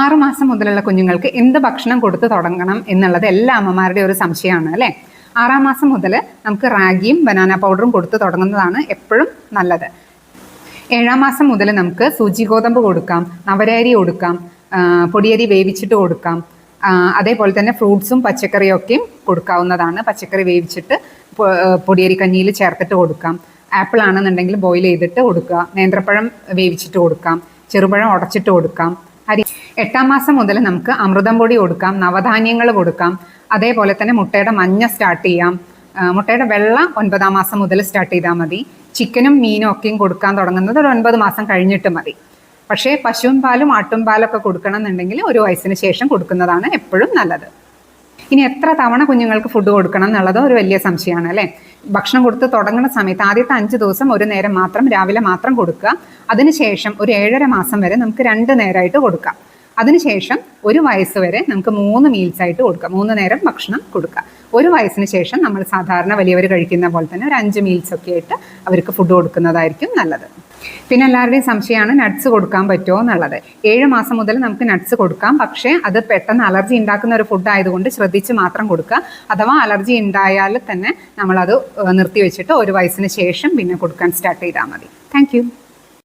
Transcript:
ആറ് മാസം മുതലുള്ള കുഞ്ഞുങ്ങൾക്ക് എന്ത് ഭക്ഷണം കൊടുത്തു തുടങ്ങണം എന്നുള്ളത് എല്ലാ അമ്മമാരുടെയും ഒരു സംശയമാണ് അല്ലേ? ആറാം മാസം മുതൽ നമുക്ക് റാഗിയും ബനാന പൗഡറും കൊടുത്തു തുടങ്ങുന്നതാണ് എപ്പോഴും നല്ലത്. ഏഴാം മാസം മുതൽ നമുക്ക് സൂചി ഗോതമ്പ് കൊടുക്കാം നവരരി കൊടുക്കാം പൊടിയരി വേവിച്ചിട്ട് കൊടുക്കാം അതേപോലെ തന്നെ ഫ്രൂട്ട്സും പച്ചക്കറിയും ഒക്കെയും കൊടുക്കാവുന്നതാണ്. പച്ചക്കറി വേവിച്ചിട്ട് പൊടിയരി കഞ്ഞിയിൽ ചേർത്തിട്ട് കൊടുക്കാം. ആപ്പിൾ ആണെന്നുണ്ടെങ്കിൽ ബോയിൽ ചെയ്തിട്ട് കൊടുക്കുക. നേന്ത്രപ്പഴം വേവിച്ചിട്ട് കൊടുക്കാം. ചെറുപഴം ഉടച്ചിട്ട് കൊടുക്കാം. അരി. എട്ടാം മാസം മുതൽ നമുക്ക് അമൃതം പൊടി കൊടുക്കാം നവധാന്യങ്ങൾ കൊടുക്കാം അതേപോലെ തന്നെ മുട്ടയുടെ മഞ്ഞ സ്റ്റാർട്ട് ചെയ്യാം. മുട്ടയുടെ വെള്ള ഒൻപതാം മാസം മുതൽ സ്റ്റാർട്ട് ചെയ്താൽ മതി. ചിക്കനും മീനും ഒക്കെയും കൊടുക്കാൻ തുടങ്ങുന്നത് ഒരു ഒൻപത് മാസം കഴിഞ്ഞിട്ട് മതി. പക്ഷേ പശുവും പാലും ആട്ടും പാലൊക്കെ കൊടുക്കണം എന്നുണ്ടെങ്കിൽ ഒരു വയസ്സിന് ശേഷം കൊടുക്കുന്നതാണ് എപ്പോഴും നല്ലത്. ഇനി എത്ര തവണ കുഞ്ഞുങ്ങൾക്ക് ഫുഡ് കൊടുക്കണം എന്നുള്ളത് ഒരു വലിയ സംശയമാണ് അല്ലേ? ഭക്ഷണം കൊടുത്ത് തുടങ്ങുന്ന സമയത്ത് ആദ്യത്തെ അഞ്ച് ദിവസം ഒരു നേരം മാത്രം രാവിലെ മാത്രം കൊടുക്കുക. അതിനുശേഷം ഒരു ഏഴര മാസം വരെ നമുക്ക് രണ്ട് നേരമായിട്ട് കൊടുക്കാം. അതിനുശേഷം ഒരു വയസ്സ് വരെ നമുക്ക് മൂന്ന് മീൽസ് ആയിട്ട് കൊടുക്കാം. മൂന്ന് നേരം ഭക്ഷണം കൊടുക്കുക. ഒരു വയസ്സിന് ശേഷം നമ്മൾ സാധാരണ വലിയവർ കഴിക്കുന്ന പോലെ തന്നെ ഒരു അഞ്ച് മീൽസ് ഒക്കെ ആയിട്ട് അവർക്ക് ഫുഡ് കൊടുക്കുന്നതായിരിക്കും നല്ലത്. പിന്നെ എല്ലാവരുടെയും സംശയമാണ് നട്ട്സ് കൊടുക്കാൻ പറ്റുമോ എന്നുള്ളത്. ഏഴ് മാസം മുതൽ നമുക്ക് നട്ട്സ് കൊടുക്കാം. പക്ഷേ അത് പെട്ടെന്ന് അലർജി ഉണ്ടാക്കുന്ന ഒരു ഫുഡ് ആയതുകൊണ്ട് ശ്രദ്ധിച്ച് മാത്രം കൊടുക്കുക. അഥവാ അലർജി ഉണ്ടായാൽ തന്നെ നമ്മളത് നിർത്തി വെച്ചിട്ട് ഒരു വയസ്സിന് ശേഷം പിന്നെ കൊടുക്കാൻ സ്റ്റാർട്ട് ചെയ്താൽ മതി. താങ്ക്